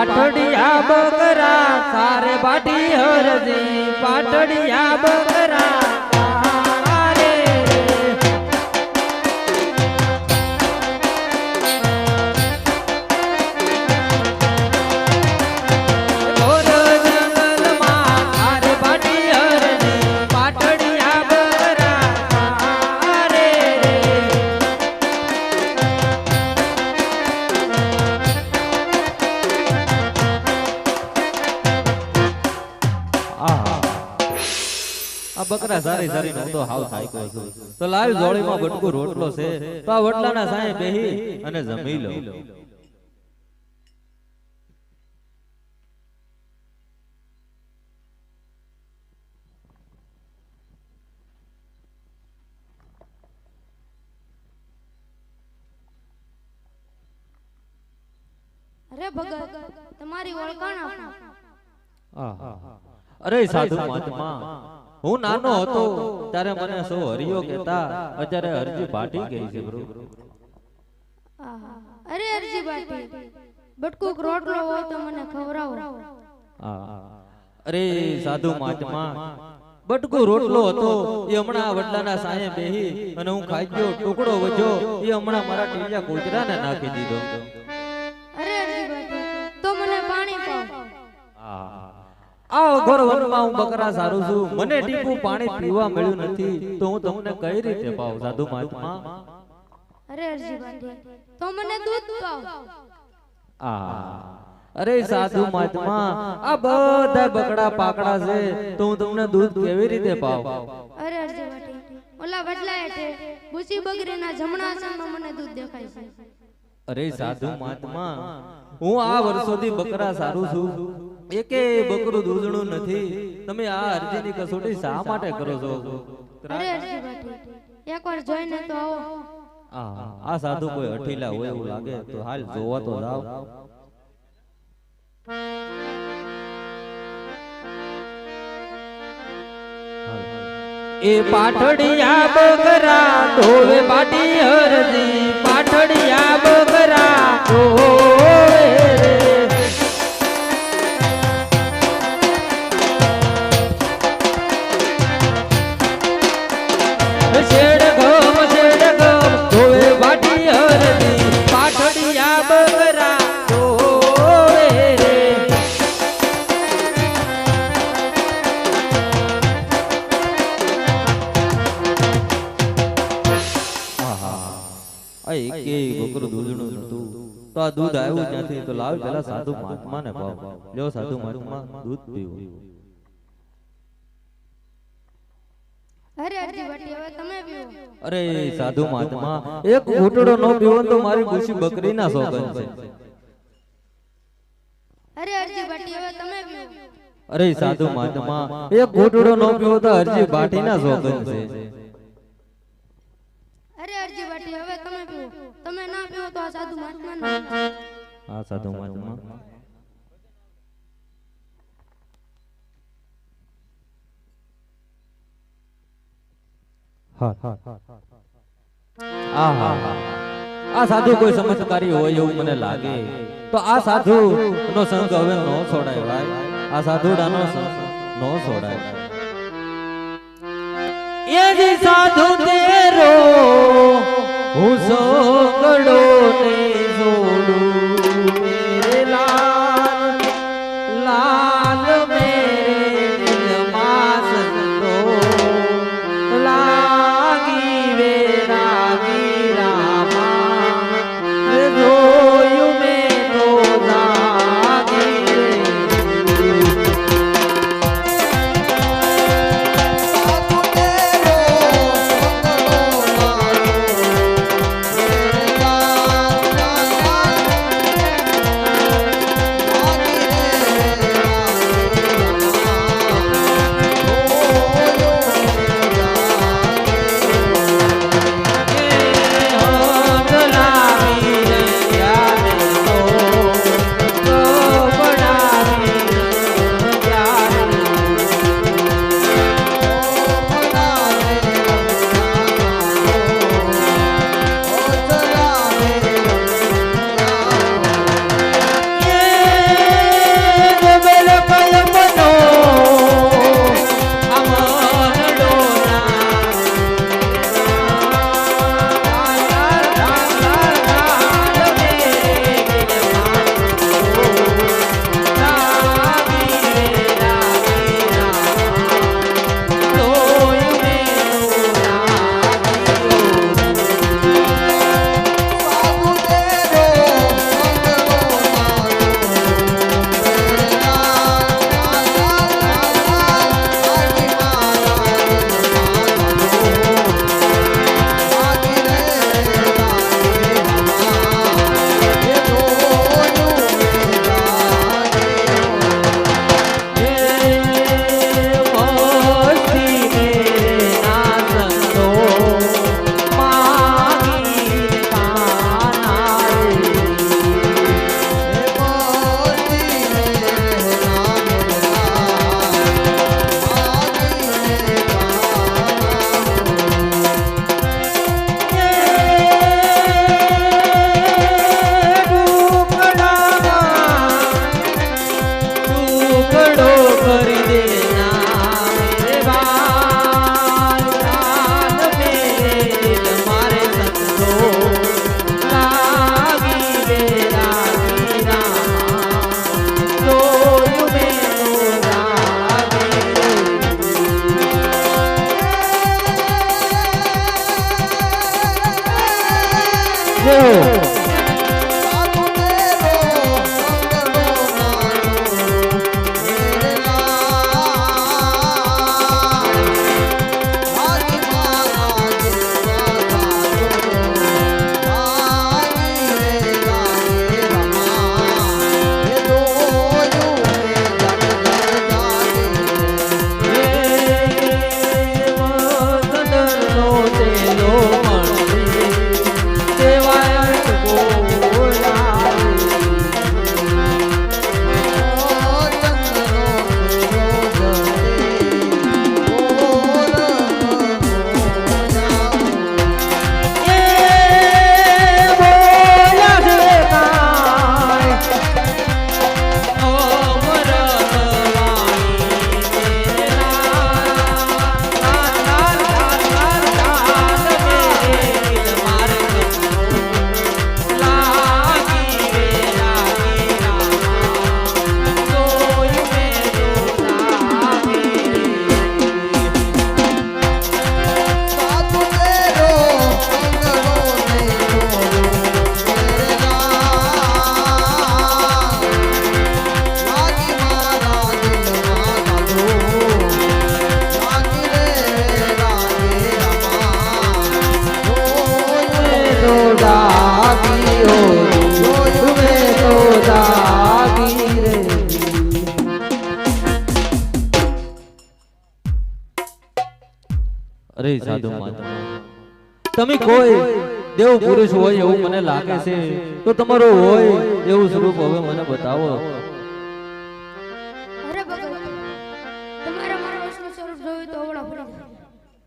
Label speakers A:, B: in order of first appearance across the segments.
A: પાટડિયા બકરા સારે બાટી હરજી પાટડિયા બકરા. બકરા સારી સારી નો તો હાવ થાય છું. તો લાવ જોડીમાં બટકુ રોટલો છે. તો આ વડલાના સાંયે બેહી અને જમી લો.
B: અરે ભગત તમારી ઓળખાણ આપો.
A: આહા. અરે સાધુ મહાત્મા. હું નાનો હતો ત્યારે મને સૌ હરિયો કહેતા? અત્યારે હરજી પાટી ગઈ છે બ્રો.
B: અરે અરજી બાટી બટકુક રોટલો હોય તો મને
A: ખવરાવો અરે સાધુ મહાત્મા બટકો રોટલો હતો એ હમણાં વડલાના સાયે બેહી અને હું ખાઈ ગયો ટુકડો વજો એ હમણાં મારા ટીજા કોચરાને નાખી દીધો. આ અઘોર વનમાં હું બકરા સારું છું મને ટીપું પાણી પીવા મળ્યું નથી તો હું તમને કઈ રીતે પાવ સાધુ મહાત્મા?
B: અરે અરજી બાટી તો મને દૂધ પાવ.
A: આ. અરે સાધુ મહાત્મા આ બધા બકડા પાકડા છે તો હું તમને દૂધ કેવી રીતે પાવ
B: અરે અરજી બાટી ઓલા વડલા હેઠે ભૂસી બગરીના જમણા સામે મને દૂધ દેખાય છે.
A: અરે સાધુ મહાત્મા હું આ વર્ષોથી બકરા સારું છું. એકે બકરું દૂધણું નથી. તમે આ અરજીની કસોટી શા માટે કરો છો?
B: અરે અરજી બાટી એકવાર જોઈને તો આવો.
A: આ આ સાધુ કોઈ અઠીલા હોય એવું લાગે તો હાલ જોવા તો જાવ એ પાટડિયા બકરા ધોવે પાટી હરજી પાટડિયા બકરા ઓ રે. આ એકેય બકરું દૂધણું નતું તો આ દૂધ આવ્યું ત્યાંથી તો લાવ પેલા સાધુ મહાત્માને ભાવ. લ્યો સાધુ મહાત્મા દૂધ પીવું.
B: અરે અરજી બાટી
A: સાધુ મહાત્મા એક ઘૂંટડો નો પીવો તો મારી ખુશી બકરીના સોગન છે.
B: અરે અરજી બાટી હવે તમે પીવો.
A: અરે સાધુ મહાત્મા એક ઘૂંટડો નો પીવો તો હરજી બાટીના સોગન છે
B: અરે અરજી બાટી હવે તમે પીવો તમે ના પીવો તો આ સાધુ મહાત્મા.
A: હા. સાધુ મહાત્મા. આ સાધુ કોઈ ચમત્કારી હોય એવું મને લાગે. તો આ સાધુ નો સંગ હવે નો છોડાય ભાઈ. આ સાધુડાનો સંગ નો છોડાય. એ સાધુ તેરો હું સોગડો ને અરે સાધુ તમે કોઈ દેવ પુરુષ હોય એવું મને લાગે છે તો તમારો હોય એવું સ્વરૂપ હવે મને બતાવો.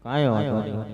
A: કાંઈ વાંધો નહીં.